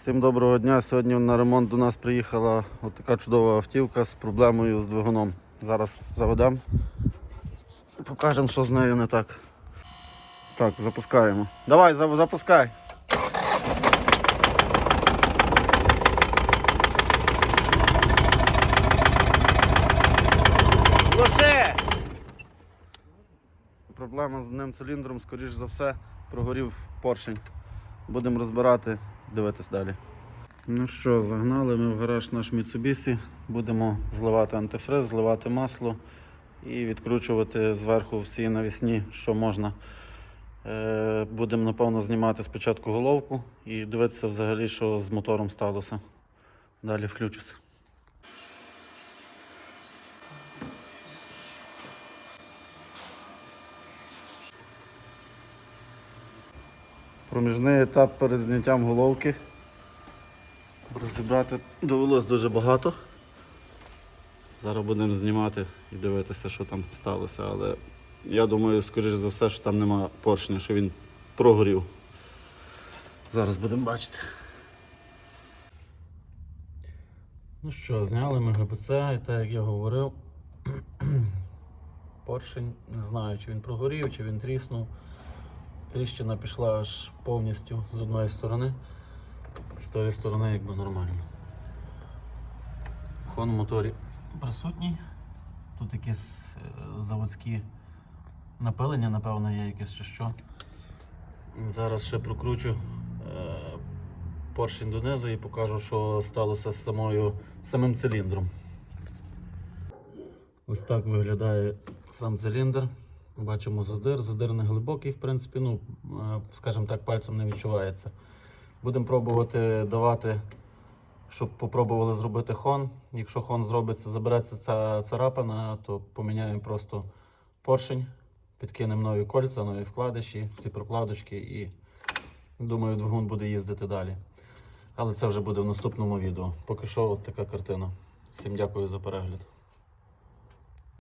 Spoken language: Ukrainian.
Всім доброго дня. Сьогодні на ремонт до нас приїхала от така чудова автівка з проблемою з двигуном. Зараз заведемо. Покажемо, що з нею не так. Так, запускаємо. Давай, запускай. Глуши! Проблема з одним циліндром, скоріш за все, прогорів поршень. Будемо розбирати, дивитись далі. Ну що, загнали ми в гараж наш Mitsubishi. Будемо зливати антифриз, зливати масло і відкручувати зверху всі навісні, що можна. Е, Будемо, напевно, знімати спочатку головку і дивитися взагалі, що з мотором сталося. Далі включуся. Проміжний етап перед зняттям головки. Розібрати довелось дуже багато. Зараз будемо знімати і дивитися, що там сталося, але я думаю, скоріш за все, що там нема поршня, що він прогорів. Зараз будемо бачити. Ну що, зняли ми ГБЦ, і так як я говорив, поршень, не знаю, чи він прогорів, чи він тріснув. Тріщина пішла аж повністю з одної сторони. З тої сторони якби нормально. Хон в моторі присутній. Тут якісь е, заводські напилення, напевно, є якесь чи що. Зараз ще прокручу е, поршень донизу і покажу, що сталося з самою, самим циліндром. Ось так виглядає сам циліндр. Бачимо задир. Задир не глибокий, в принципі, ну, е, скажімо так, пальцем не відчувається. Будемо пробувати давати, щоб попробували зробити хон. Якщо хон зробиться, забереться ця царапина, то поміняємо просто поршень, підкинемо нові кольця, нові вкладиші, всі прокладочки і думаю, двигун буде їздити далі. Але це вже буде в наступному відео. Поки що от така картина. Всім дякую за перегляд.